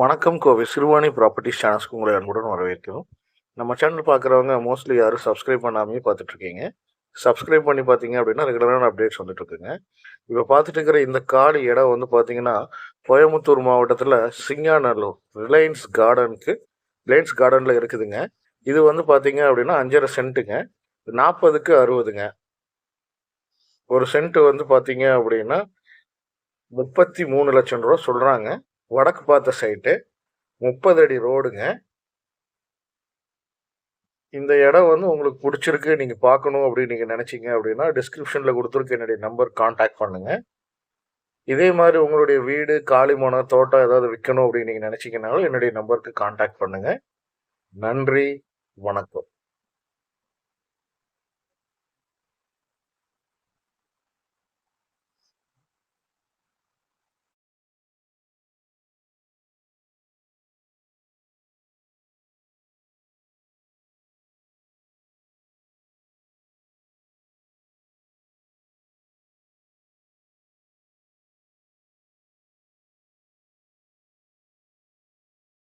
வணக்கம் கோவை சிறுவாணி ப்ராப்பர்ட்டிஸ் சேனல்ஸ்க்கு உங்களை அன்புடன் வரவேற்கிறோம். நம்ம சேனல் பார்க்குறவங்க மோஸ்ட்லி யாரும் சப்ஸ்கிரைப் பண்ணாமே பார்த்துட்ருக்கீங்க. சப்ஸ்கிரைப் பண்ணி பார்த்தீங்க அப்படின்னா ரெகுலரான அப்டேட்ஸ் வந்துட்டுருக்குங்க இப்போ பார்த்துட்டு இருக்கிற இந்த காடு இடம் வந்து பார்த்தீங்கன்னா கோயம்புத்தூர் மாவட்டத்தில் சிங்காநல்லூர் ரிலையன்ஸ் கார்டனுக்கு ரிலையன்ஸ் கார்டனில் இருக்குதுங்க. இது வந்து பார்த்தீங்க அப்படின்னா அஞ்சரை சென்ட்டுங்க. நாற்பதுக்கு அறுபதுங்க. ஒரு சென்ட் வந்து பார்த்தீங்க அப்படின்னா முப்பத்தி மூணு லட்சம் ரூபா சொல்கிறாங்க வடக்கு பார்த்த சைட்டு முப்பது அடி ரோடுங்க இந்த இடம் வந்து உங்களுக்கு பிடிச்சிருக்கு நீங்கள் பார்க்கணும் அப்படின்னு நீங்கள் நினச்சிங்க அப்படின்னா டிஸ்கிரிப்ஷனில் கொடுத்துருக்க என்னுடைய நம்பர் காண்டாக்ட் பண்ணுங்கள் இதே மாதிரி உங்களுடைய வீடு காலிமனை தோட்டம் ஏதாவது விற்கணும் அப்படின்னு நீங்கள் நினச்சிங்கனாலும் என்னுடைய நம்பருக்கு காண்டாக்ட் பண்ணுங்கள் நன்றி வணக்கம்.